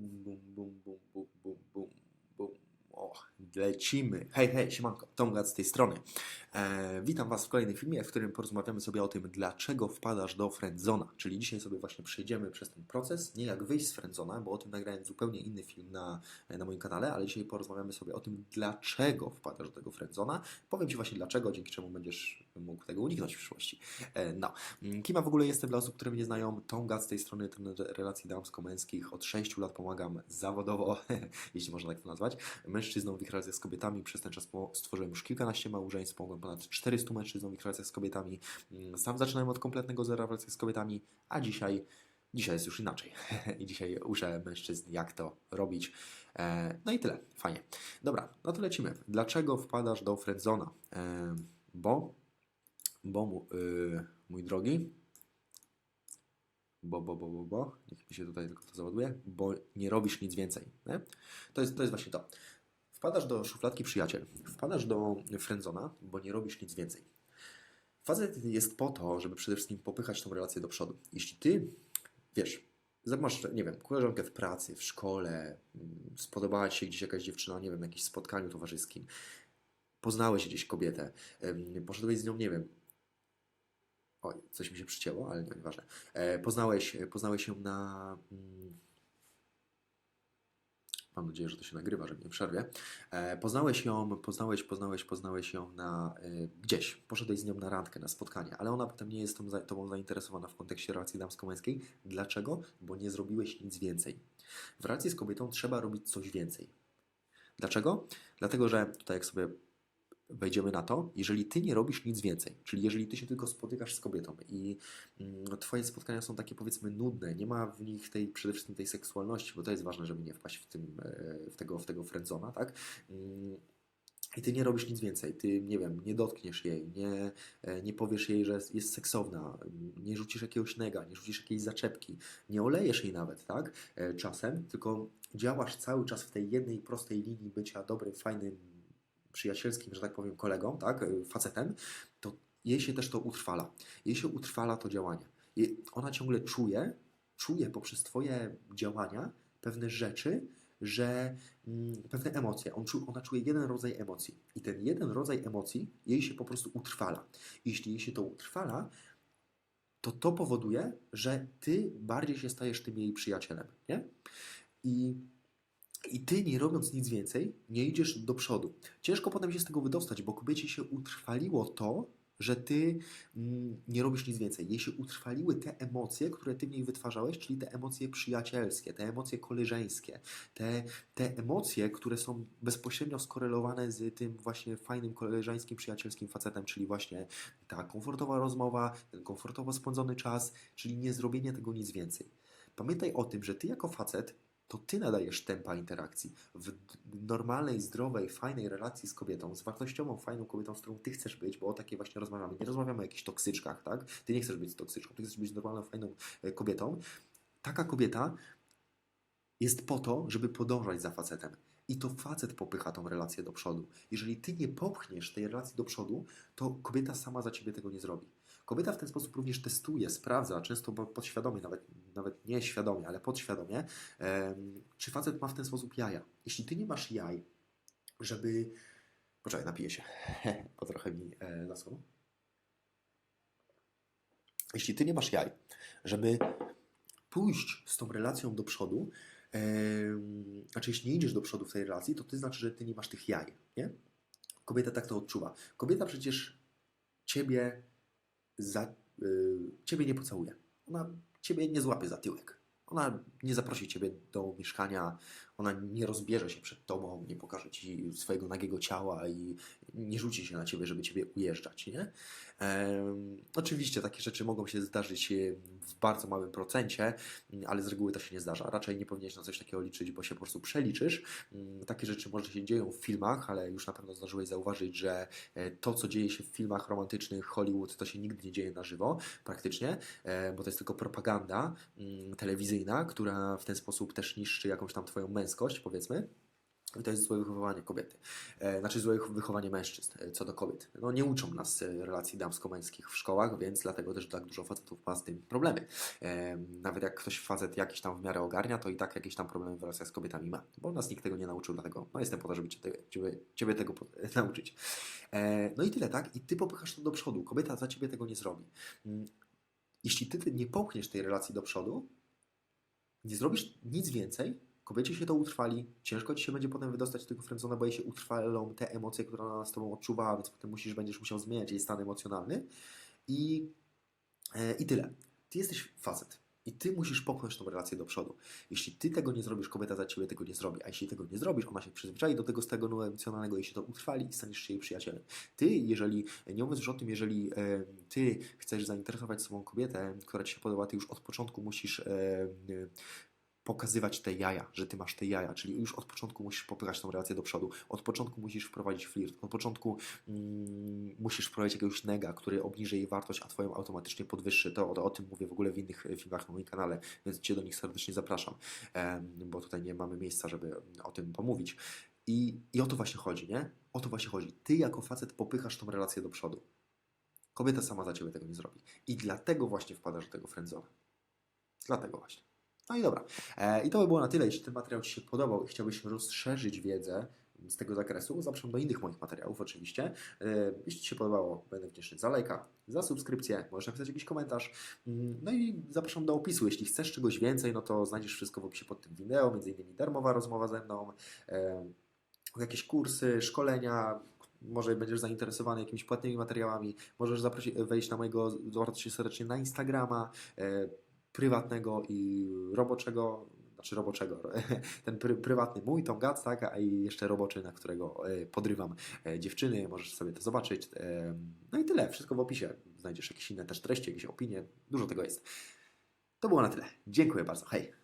Bum, bum, bum, bum, bum, bum, bum. O, lecimy. Hej, hej, siemanko, Tomgat z tej strony. E, witam Was w kolejnym filmie, w którym porozmawiamy sobie o tym, dlaczego wpadasz do friendzona. Czyli dzisiaj sobie właśnie przejdziemy przez ten proces, nie jak wyjść z friendzona, bo o tym nagrałem zupełnie inny film na, na moim kanale, ale dzisiaj porozmawiamy sobie o tym, dlaczego wpadasz do tego friendzona. Powiem Ci właśnie dlaczego, dzięki czemu będziesz mógł tego uniknąć w przyszłości. E, no, kim ja w ogóle jestem dla osób, które mnie znają? Tomgat z tej strony, relacji damsko-męskich. Od 6 lat pomagam zawodowo, jeśli można tak to nazwać, mężczyznom w ich relacjach z kobietami. Przez ten czas stworzyłem już kilkanaście małżeństw, pomogłem ponad 400 mężczyznom w ich relacjach z kobietami. Mm, Sam zaczynałem od kompletnego zera w relacjach z kobietami, a dzisiaj, dzisiaj jest już inaczej. I dzisiaj uczę mężczyzn, jak to robić. E, No i tyle, fajnie. Dobra, no to lecimy. Dlaczego wpadasz do friendzona? E, Bo, bo mu- y, mój drogi, bo, bo, bo, bo, bo, niech mi się tutaj tylko to załaduje, bo nie robisz nic więcej. Nie? To, jest, to jest właśnie to. Wpadasz do szufladki przyjaciel, wpadasz do friendzona, bo nie robisz nic więcej. Facet jest po to, żeby przede wszystkim popychać tą relację do przodu. Jeśli ty, wiesz, masz, nie wiem, koleżankę w pracy, w szkole, mm, spodobała ci się gdzieś jakaś dziewczyna, nie wiem, na jakimś spotkaniu towarzyskim, poznałeś gdzieś kobietę, poszedłeś z nią, nie wiem, Oj, coś mi się przycięło, ale nie, nieważne. E, poznałeś, poznałeś ją na. Mm, mam nadzieję, że to się nagrywa, że mnie nie przerwie. E, poznałeś ją, poznałeś, poznałeś, poznałeś ją na e, gdzieś. Poszedłeś z nią na randkę, na spotkanie, ale ona potem nie jest tą, tobą zainteresowana w kontekście relacji damsko-męskiej. Dlaczego? Bo nie zrobiłeś nic więcej. W relacji z kobietą trzeba robić coś więcej. Dlaczego? Dlatego, że tutaj jak sobie wejdziemy na to, jeżeli ty nie robisz nic więcej, czyli jeżeli ty się tylko spotykasz z kobietą i mm, twoje spotkania są takie powiedzmy nudne, nie ma w nich tej przede wszystkim tej seksualności, bo to jest ważne, żeby nie wpaść w, tym, e, w tego, w tego friendzona, tak? Mm, I ty nie robisz nic więcej, ty nie wiem, nie dotkniesz jej, nie, e, nie powiesz jej, że jest- seksowna, mm, nie rzucisz jakiegoś nega, nie rzucisz jakiejś zaczepki, nie olejesz jej nawet, tak? E, Czasem, tylko działasz cały czas w tej jednej prostej linii bycia dobrym, fajnym, przyjacielskim, że tak powiem, kolegą, tak, y, facetem, to jej się też to utrwala. Jej się utrwala to działanie. I ona ciągle czuje, czuje poprzez Twoje działania pewne rzeczy, że mm, pewne emocje. On, czu- ona czuje jeden rodzaj emocji. I ten jeden rodzaj emocji jej się po prostu utrwala. I jeśli jej się to utrwala, to to powoduje, że Ty bardziej się stajesz tym jej przyjacielem, nie? I i ty, nie robiąc nic więcej, nie idziesz do przodu. Ciężko potem się z tego wydostać, bo kobiecie się utrwaliło to, że ty mm, nie robisz nic więcej. Jej się utrwaliły te emocje, które ty w niej wytwarzałeś, czyli te emocje przyjacielskie, te emocje koleżeńskie, te, te emocje, które są bezpośrednio skorelowane z tym właśnie fajnym, koleżeńskim, przyjacielskim facetem, czyli właśnie ta komfortowa rozmowa, ten komfortowo spędzony czas, czyli nie zrobienie tego nic więcej. Pamiętaj o tym, że ty jako facet to ty nadajesz tempa interakcji. W normalnej, zdrowej, fajnej relacji z kobietą, z wartościową, fajną kobietą, z którą ty chcesz być, bo o takiej właśnie rozmawiamy. Nie rozmawiamy o jakichś toksyczkach, tak? Ty nie chcesz być toksyczką, ty chcesz być normalną, fajną e, kobietą. Taka kobieta jest po to, żeby podążać za facetem. I to facet popycha tą relację do przodu. Jeżeli ty nie popchniesz tej relacji do przodu, to kobieta sama za ciebie tego nie zrobi. Kobieta w ten sposób również testuje, sprawdza, często po- podświadomie, nawet, nawet nie świadomie, ale podświadomie, czy facet ma w ten sposób jaja. Jeśli ty nie masz jaj, żeby. Poczekaj, napiję się, bo trochę mi e, zaschło. Jeśli ty nie masz jaj, żeby pójść z tą relacją do przodu, em, znaczy jeśli nie idziesz do przodu w tej relacji, to to znaczy, że ty nie masz tych jaj, nie? Kobieta tak to odczuwa. Kobieta przecież ciebie, za, y, ciebie nie pocałuje. Ona ciebie nie złapie za tyłek. Ona nie zaprosi ciebie do mieszkania, ona nie rozbierze się przed tobą, nie pokaże ci swojego nagiego ciała i nie rzuci się na ciebie, żeby ciebie ujeżdżać, nie? Em, oczywiście takie rzeczy mogą się zdarzyć e, w bardzo małym procencie, m, ale z reguły to się nie zdarza. Raczej nie powinieneś na coś takiego liczyć, bo się po prostu przeliczysz. Mm, Takie rzeczy może się dzieją w filmach, ale już na pewno zdążyłeś zauważyć, że e, to, co dzieje się w filmach romantycznych Hollywood, to się nigdy nie dzieje na żywo, praktycznie, e, bo to jest tylko propaganda mm, telewizyjna, która w ten sposób też niszczy jakąś tam twoją męskość, powiedzmy. I to jest złe wychowanie kobiety. E, znaczy złe wychowanie mężczyzn e, co do kobiet. No nie uczą nas e, relacji damsko-męskich w szkołach, więc dlatego też tak dużo facetów ma z tym problemy. Nawet jak ktoś facet jakiś tam w miarę ogarnia, to i tak jakieś tam problemy w relacjach z kobietami ma. Bo nas nikt tego nie nauczył, dlatego no jestem po to, żeby cię, te- ciebie, ciebie tego nauczyć. No i tyle, tak? I ty popychasz to do przodu. Kobieta za ciebie tego nie zrobi. Mm, Jeśli ty nie popchniesz tej relacji do przodu, nie zrobisz nic więcej, kobiecie się to utrwali, ciężko ci się będzie potem wydostać z tego friendzona, bo jej się utrwalą te emocje, które ona z tobą odczuwała, więc potem musisz, będziesz musiał zmieniać jej stan emocjonalny i, e, i tyle. Ty jesteś facet i ty musisz popchnąć tą relację do przodu. Jeśli ty tego nie zrobisz, kobieta za ciebie tego nie zrobi, a jeśli tego nie zrobisz, ona się przyzwyczai do tego stanu emocjonalnego i się to utrwali i staniesz się jej przyjacielem. Ty, jeżeli, nie mówiąc już o tym, jeżeli e, ty chcesz zainteresować sobą kobietę, która ci się podoba, ty już od początku musisz e, e, pokazywać te jaja, że ty masz te jaja, czyli już od początku musisz popychać tą relację do przodu, od początku musisz wprowadzić flirt, od początku mm, musisz wprowadzić jakiegoś nega, który obniży jej wartość, a twoją automatycznie podwyższy. To, to o tym mówię w ogóle w innych e, filmach na moim kanale, więc cię do nich serdecznie zapraszam, bo tutaj nie mamy miejsca, żeby o tym pomówić. I, I o to właśnie chodzi, nie? O to właśnie chodzi. Ty jako facet popychasz tą relację do przodu. Kobieta sama za ciebie tego nie zrobi. I dlatego właśnie wpadasz do tego friendzona. Dlatego właśnie. No i dobra. E, I to by było na tyle. Jeśli ten materiał Ci się podobał i chciałbyś rozszerzyć wiedzę z tego zakresu, zapraszam do innych moich materiałów oczywiście. E, Jeśli Ci się podobało, będę wdzięczny za lajka, za subskrypcję, możesz napisać jakiś komentarz. Mm, No i zapraszam do opisu. Jeśli chcesz czegoś więcej, no to znajdziesz wszystko w opisie pod tym wideo, między innymi darmowa rozmowa ze mną, e, jakieś kursy, szkolenia, może będziesz zainteresowany jakimiś płatnymi materiałami, możesz wejść na mojego, zapraszam Cię serdecznie na Instagrama, prywatnego i roboczego, znaczy roboczego, ten pry, prywatny mój, Tom Gac, tak, a i jeszcze roboczy, na którego e, podrywam e, dziewczyny, możesz sobie to zobaczyć. E, No i tyle, wszystko w opisie. Znajdziesz jakieś inne też treści, jakieś opinie, dużo tego jest. To było na tyle. Dziękuję bardzo, hej!